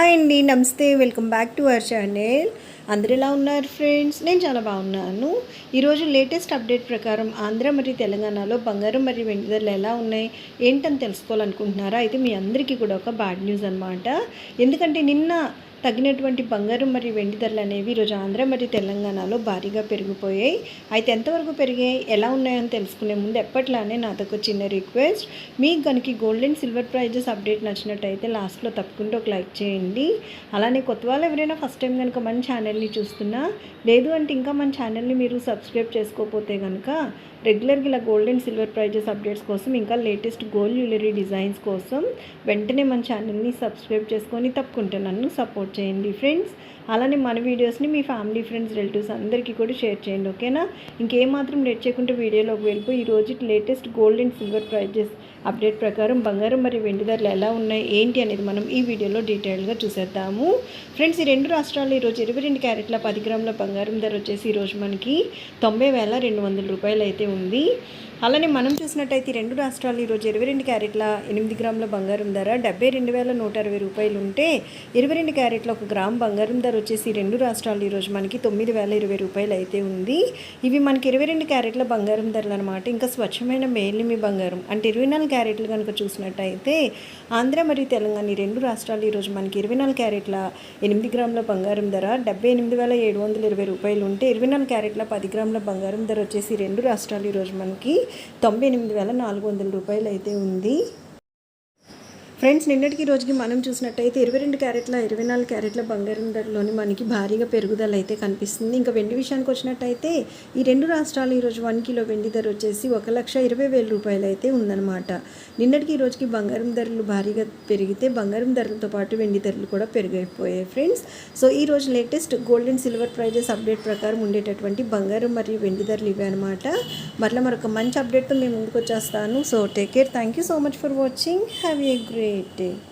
Hi అండి నమస్తే welcome back to our channel. అందరు ఎలా ఉన్నారు ఫ్రెండ్స్? నేను చాలా బాగున్నాను. ఈరోజు లేటెస్ట్ అప్డేట్ ప్రకారం ఆంధ్ర మరియు తెలంగాణలో బంగారం మరియు వెండి ధరలు ఎలా ఉన్నాయి ఏంటని తెలుసుకోవాలనుకుంటున్నారా? అయితే మీ అందరికీ కూడా ఒక బ్యాడ్ న్యూస్ అనమాట ఎందుకంటే నిన్న తగినటువంటి బంగారం మరియు వెండి ధరలు అనేవి ఈరోజు ఆంధ్ర మరియు తెలంగాణలో భారీగా పెరిగిపోయాయి. అయితే ఎంతవరకు పెరిగాయి? ఎలా ఉన్నాయని తెలుసుకునే ముందు ఎప్పట్లానే నాతో చిన్న రిక్వెస్ట్. మీకు కనుక gold and silver prices update నచ్చినట్టయితే లాస్ట్లో తప్పకుండా ఒక లైక్ చేయండి. అలానే కొత్త వాళ్ళు ఎవరైనా ఫస్ట్ టైం కనుక మన ఛానల్ని చూస్తున్నా లేదు అంటే ఇంకా మన ఛానల్ని మీరు సబ్స్క్రైబ్ చేసుకోకపోతే కనుక రెగ్యులర్గా ఇలా gold and silver prices updates కోసం ఇంకా లేటెస్ట్ గోల్డ్ జ్యువెలరీ డిజైన్స్ కోసం వెంటనే మన ఛానల్ని సబ్స్క్రైబ్ చేసుకొని తప్పకుండా నన్ను సపోర్ట్ చేయండి ఫ్రెండ్స్ అలానే మన వీడియోస్ని మీ ఫ్యామిలీ ఫ్రెండ్స్ రిలేటివ్స్ అందరికీ కూడా షేర్ చేయండి ఓకేనా? ఇంకేమాత్రం లేట్ చేయకుండా వీడియోలోకి వెళ్ళిపోయి ఈ latest gold and silver prices update ప్రకారం బంగారం మరియు వెండి ధరలు ఎలా ఉన్నాయి ఏంటి అనేది మనం ఈ వీడియోలో డీటెయిల్గా చూసేద్దాము. ఫ్రెండ్స్ ఈ రెండు రాష్ట్రాలు ఈరోజు ఇరవై రెండు క్యారెట్ల పది గ్రాముల బంగారం ధర వచ్చేసి ఈరోజు మనకి తొంభై వేల రెండు వందల రూపాయలు అయితే ఉంది. అలానే మనం చూసినట్టయితే ఈ రెండు రాష్ట్రాలు ఈరోజు ఇరవై రెండు క్యారెట్ల ఎనిమిది గ్రాముల బంగారం ధర డెబ్బై రెండు వేల నూట అరవై రూపాయలు ఉంటే ఇరవై రెండు క్యారెట్ల ఒక గ్రామ్ బంగారం ధర వచ్చేసి రెండు రాష్ట్రాలు ఈరోజు మనకి తొమ్మిది వేల ఇరవై రూపాయలు అయితే ఉంది. ఇవి మనకి ఇరవై రెండు క్యారెట్ల బంగారం ధరలు అనమాట ఇంకా స్వచ్ఛమైన మేలిమి బంగారం అంటే ఇరవై నాలుగు క్యారెట్లు కనుక చూసినట్టయితే ఆంధ్ర మరియు తెలంగాణ ఈ రెండు రాష్ట్రాలు ఈరోజు మనకి ఇరవై నాలుగు క్యారెట్ల ఎనిమిది గ్రాముల బంగారం ధర డెబ్బై ఎనిమిది వేల ఏడు వందల ఇరవై రూపాయలు ఉంటే ఇరవై నాలుగు క్యారెట్ల పది గ్రాముల బంగారం ధర వచ్చేసి రెండు రాష్ట్రాలు ఈరోజు మనకి తొంభై ఎనిమిది వేల నాలుగు వందల రూపాయలు అయితే ఉంది. ఫ్రెండ్స్ నిన్నటికి రోజుకి మనం చూసినట్టయితే ఇరవై రెండు క్యారెట్ల ఇరవై నాలుగు క్యారెట్ల బంగారం ధరలోని మనకి భారీగా పెరుగుదల అయితే కనిపిస్తుంది. ఇంకా వెండి విషయానికి వచ్చినట్టయితే ఈ రెండు రాష్ట్రాలు ఈరోజు వన్ కిలో వెండి ధర వచ్చేసి ఒక లక్ష ఇరవై వేల రూపాయలు అయితే ఉందన్నమాట. నిన్నటికి ఈ రోజుకి బంగారం ధరలు భారీగా పెరిగితే బంగారం ధరలతో పాటు వెండి ధరలు కూడా పెరిగైపోయాయి ఫ్రెండ్స్. సో ఈ రోజు latest gold and silver prices update ప్రకారం ఉండేటటువంటి బంగారం మరియు వెండి ధరలు ఇవే అనమాట మరలా మరొక మంచి అప్డేట్తో మేము ముందుకు వచ్చేస్తాను. So take care thank you so much for watching have a great 对。